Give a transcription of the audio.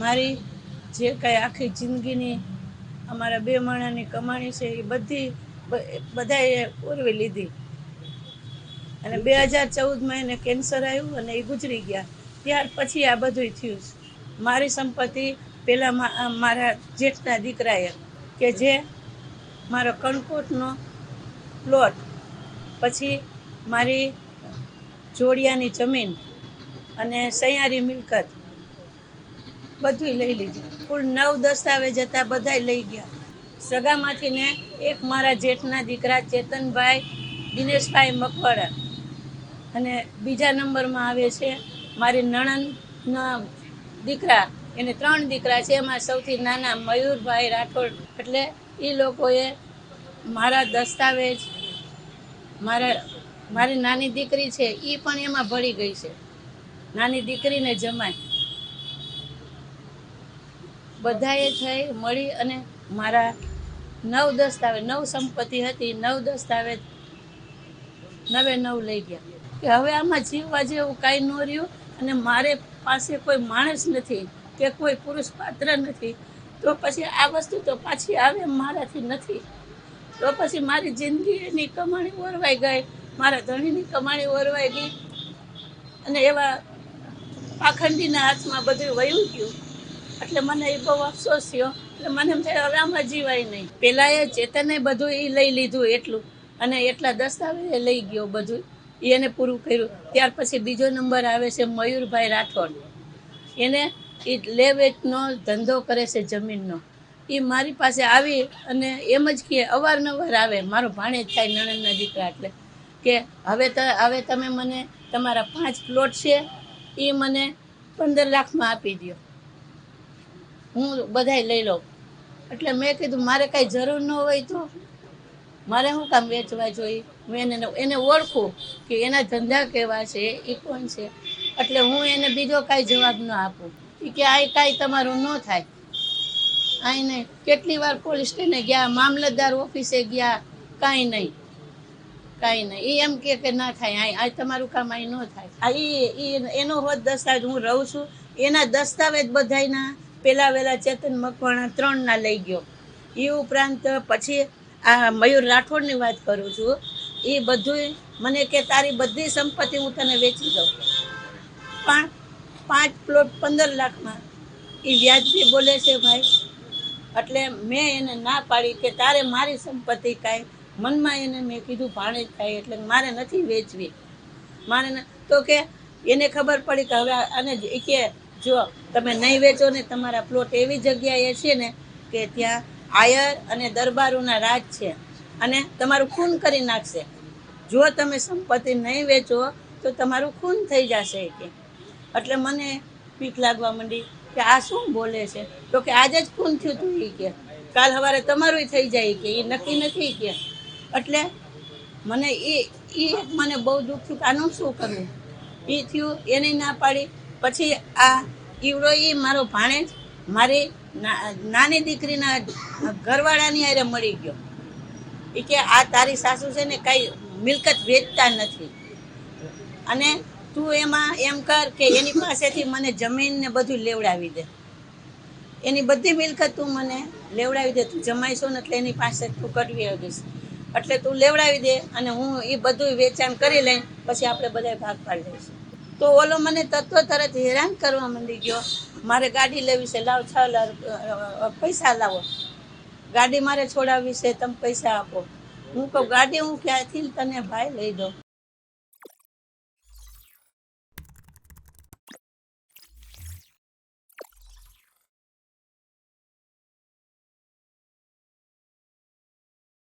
મારી જે કાંઈ આખી જિંદગીની અમારા બે માણાની કમાણી છે, એ બધી બધાએ ઓરવી લીધી અને બે હજાર ચૌદમાં એને કેન્સર આવ્યું અને એ ગુજરી ગયા ત્યાર પછી આ બધું થયું છે. મારી સંપત્તિ પહેલાં મારા જેઠના દીકરાએ કે જે મારો કણકોટનો પ્લોટ, પછી મારી જોડિયાની જમીન અને સૈયારી મિલકત બધું લઈ લીધું. કુલ નવ દસ્તાવેજ હતા, બધાય લઈ ગયા. સગામાંથી ને એક મારા જેઠના દીકરા ચેતનભાઈ, દિનેશભાઈ મકવાડા અને બીજા નંબરમાં આવે છે મારી નણંદના દીકરા. એને ત્રણ દીકરા છે. એમાં સૌથી નાના મયુરભાઈ રાઠોડ. એટલે એ લોકોએ મારા દસ્તાવેજ, મારા, મારી નાની દીકરી છે એ પણ એમાં ભળી ગઈ છે. નાની દીકરીને જમાય. બધાએ થઈ મળી અને મારા નવ દસ્તાવેજ, નવ સંપત્તિ હતી, નવ દસ્તાવેજ નવે નવ લઈ ગયા. કે હવે આમાં જીવવા જેવું કાંઈ ન રહ્યું અને મારે પાસે કોઈ માણસ નથી કે કોઈ પુરુષ પાત્ર નથી, તો પછી આ વસ્તુ તો પાછી આવે મારાથી નથી. તો પછી મારી જિંદગીની કમાણી ઓરવાઈ ગઈ, મારા ધણીની કમાણી ઓરવાઈ ગઈ અને એવા પાખંડીના હાથમાં બધું વયું ગયું. એટલે મને એ બહુ અફસોસ થયો. એટલે મને એમ થાય, હવે આમાં જીવાય નહીં. પેલા એ ચેતને બધું એ લઈ લીધું એટલું. અને એટલા દસ્તાવેજ લઈ ગયો બધું. એને પૂરું કર્યું. ત્યાર પછી બીજો નંબર આવે છે મયુરભાઈ રાઠોડ. એને એ લે વેચનો ધંધો કરે છે જમીનનો. એ મારી પાસે આવી અને એમ જ કહે અવારનવાર આવે. મારો ભાણેજ થાય નણંદના દીકરા એટલે કે હવે તો, હવે તમે મને તમારા પાંચ પ્લોટ છે એ મને પંદર લાખમાં આપી દો હું બધાય લઈ લઉં. એટલે મેં કીધું, મારે કાંઈ જરૂર ન હોય તો મારે શું કામ વેચવા જોઈએ? હું એને એને ઓળખું કે એના ધંધા કેવા છે, એ કોણ છે? એટલે હું એને બીજો કાંઈ જવાબ ન આપું. કે આ કાંઈ તમારું ન થાય. આઈ નહીં કેટલી વાર પોલીસ સ્ટેને ગયા, મામલતદાર ઓફિસે ગયા, કાંઈ નહીં. કાંઈ નહીં. એ એમ કે કે ના થાય આ આ તમારું કામ અહીં ન થાય. આ એ એનો હોત દસ્તાવેજ હું રહું છું. એના દસ્તાવેજ બધાયના પેલા વહેલા ચેતન મકવાણા ત્રણના લઈ ગયો. એ ઉપરાંત પછી આ મયુર રાઠોડની વાત કરું છું. એ બધું મને કે તારી બધી સંપત્તિ હું તને વેચી દઉં. પણ પાંચ પ્લોટ પંદર લાખમાં. એ વ્યાજબી બોલે છે ભાઈ. એટલે મેં એને ના પાડી કે તારે મારી સંપત્તિ કાંઈ મનમાં એને મેં કીધું ભાણે જ થાય એટલે મારે નથી વેચવી. મારે તો કે એને ખબર પડી કે હવે આ- અને જ ઈ કે જો તમે નહીં વેચો ને તમારા પ્લોટ એવી જગ્યાએ છે ને કે ત્યાં આયર અને દરબારોના રાજ છે. અને તમારું ખૂન કરી નાખશે. જો તમે સંપત્તિ નહીં વેચો, તો તમારું ખૂન થઈ જશે કે. એટલે મને પીક લાગવા માંડી કે આ શું બોલે છે? તો કે આજે જ ખૂન થયું તું એ કે. કાલ સવારે તમારું થઈ જાય કે. એ નક્કી નથી કે. એટલે મને એ એ મને બહુ દુઃખ થયું કે આનું શું કરવું? એ થયું, એને ના પાડી પછી આ ઈવડો એ મારો ભાણેજ મારી નાની દીકરીના ઘરવાળાની હારે મળી ગયો. એ કે આ તારી સાસુ છે ને કાંઈ મિલકત વેચતા નથી. અને તું એમાં એમ કર કે એની પાસેથી મને જમીન ને બધું લેવડાવી દે. એની બધી મિલકત તું મને લેવડાવી દે. તું જમાઈશો ને એટલે એની પાસે તું કરવી આવીશ એટલે તું લેવડાવી દે અને હું એ બધું વેચાણ કરી લઈ પછી આપણે બધા ભાગ પાડી લઈશું તો ઓલો મને તત્વ તરત હેરાન કરવા માંડી ગયો. મારે ગાડી લેવી છે, લાવ છ પૈસા લાવો. ગાડી મારે છોડાવવી છે, તમે પૈસા આપો. હું કહું, ગાડી હું ક્યાંથી તને ભાઈ લઈ દઉં?